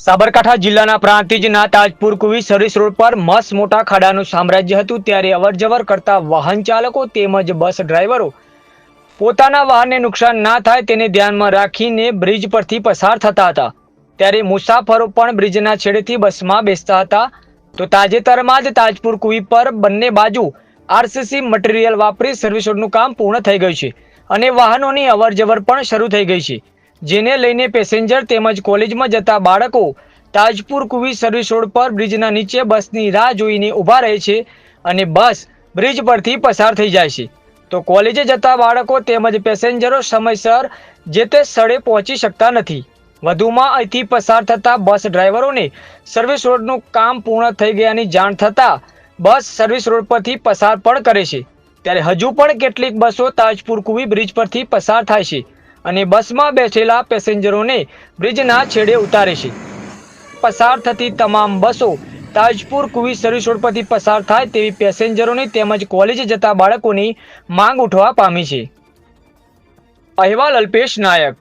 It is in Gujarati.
સાબરકાંઠા જિલ્લાના પ્રાંતિજના તાજપુર કુવી સર્વિસ રોડ પર મસ્ત મોટા ખાડાનું સામ્રાજ્ય હતું ત્યારે અવરજવર કરતા વાહન ચાલકો તેમજ બસ ડ્રાઈવરો પોતાના વાહનને નુકસાન ના થાય તેને ધ્યાનમાં રાખીને બ્રિજ પરથી પસાર થતા હતા. ત્યારે મુસાફરો પણ બ્રિજના છેડેથી બસમાં બેસતા હતા. તો તાજેતરમાં જ તાજપુર કુવી પર બંને બાજુ આરસીસી મટીરિયલ વાપરી સર્વિસ રોડનું કામ પૂર્ણ થઈ ગયું છે અને વાહનોની અવરજવર પણ શરૂ થઈ ગઈ છે. જેને લઈને પેસેન્જર તેમજ કોલેજમાં જતા બાળકો તાજપુર કુવી સર્વિસ રોડ પર બ્રિજના નીચે બસની રાહ જોઈને ઊભા રહે છે અને બસ બ્રિજ પરથી પસાર થઈ જાય છે. તો કોલેજે જતા બાળકો તેમજ પેસેન્જરો સમયસર જે તે સ્થળે પહોંચી શકતા નથી. વધુમાં અહીંથી પસાર થતા બસ ડ્રાઈવરોને સર્વિસ રોડનું કામ પૂર્ણ થઈ ગયાની જાણ થતાં બસ સર્વિસ રોડ પરથી પસાર પણ કરે છે. ત્યારે હજુ પણ કેટલીક બસો તાજપુર કુવી બ્રિજ પરથી પસાર થાય છે. અને બસમાં બેઠેલા પેસેન્જરોને બ્રિજના છેડે ઉતારે છે. પસાર થતી તમામ બસો તાજપુર, કુવી સર્વિસ રોડ પરથી પસાર થાય તેવી પેસેન્જરોની તેમજ કોલેજે જતા બાળકોની માંગ ઉઠવા પામી છે. અહેવાલ અલ્પેશ નાયક.